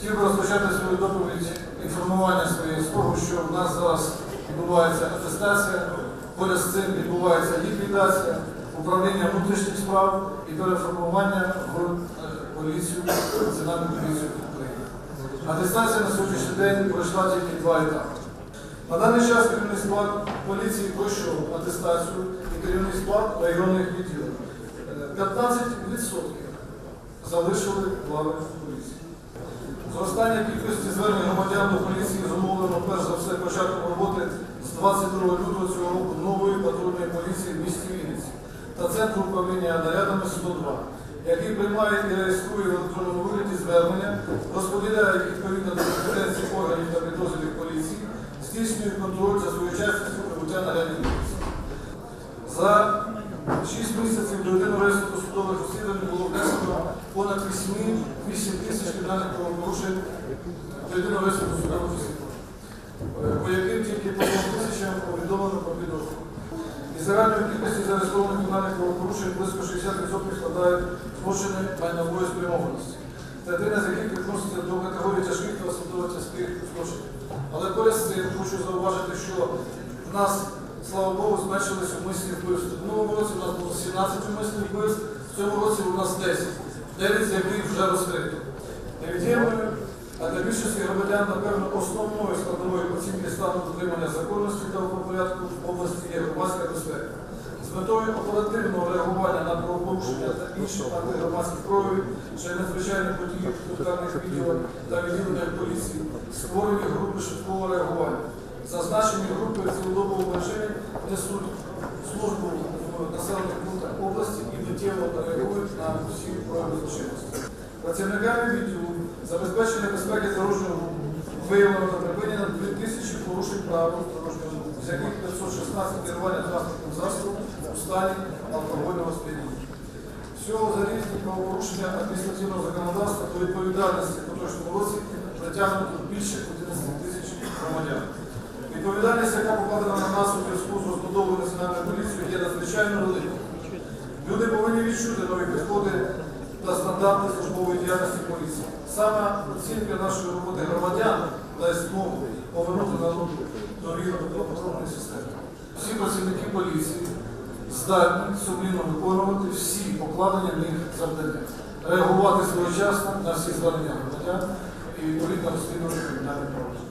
Хотів би розпочати свою доповідь інформування своє з того, що в нас зараз відбувається атестація, поряд з цим відбувається ліквідація, управління внутрішніх справ і переформування в е, поліцію, національну поліцію України. Атестація на сьогоднішній день пройшла тільки два етапи. На даний час керівний склад поліції пройшов атестацію і керівний склад районних відділів. Е, 15% залишили лави поліції. Зростання кількості звернень громадян до поліції зумовлено перш за все початком роботи з 22 лютого цього року нової патрульної поліції в місті Вінниці та центру управління нарядами 102, який приймає і реєструє в електронному вигляді звернення, розподіляє відповідно до компетенції органів та підрозділів поліції, здійснює контроль за своєчасністю прибуття нарядів поліції. За 6 місяців до єдиного реєстру судових розслідувань було понад 8, 8 тисяч кримінальних правопорушень єдиного судових розслідувань, е, по яким тільки по 2 тисячам повідомлено про підозру. І загальної кількості зареєстрованих кримінальних правопорушень близько 60% складають злочини майнової спрямованості, третина з яких відноситься до категорії тяжких та особливо тяжких злочинів. Але з цим хочу зауважити, що в нас, слава Богу, зменшились умисні вбивства. В минулому році у нас було 17 умисних вбивств, в цьому році у нас 10. 9 з яких вже розкрито. Невід'ємною, а для більшості громадян, напевно, основною складовою оцінки стану дотримання законності та правопорядку в області є громадська безпека. З метою оперативного реагування на правопорушення та інші антигромадські прояви, що є надзвичайних подій в локальних відділах та відділеннях поліції, створені групи швидкого реагування. Зазначені групи в миттєво реагують на всі прояви злочинності. Працівниками відділу забезпечення безпеки дорожнього руху виявлено та припинено 2000 порушень правил дорожнього руху, з яких 516 керування транспортним засобом у стані алкогольного сп'яніння. Всього за різні правопорушення адміністративного законодавства до відповідальності в поточному році притягнуто більше 11 тисяч громадян. Відповідальність, яка покладена на нас у зв'язку з розбудовою національної поліції, є надзвичайно великою. Люди повинні відчути нові підходи та стандарти службової діяльності поліції. Саме оцінка нашої роботи громадян дасть змогу повернути народу довіру до правоохоронної системи. Всі працівники поліції здатні сумлінно виконувати всі покладені в них завдання, реагувати своєчасно на всі звернення громадян і відповідно розслідувати кримінальні права.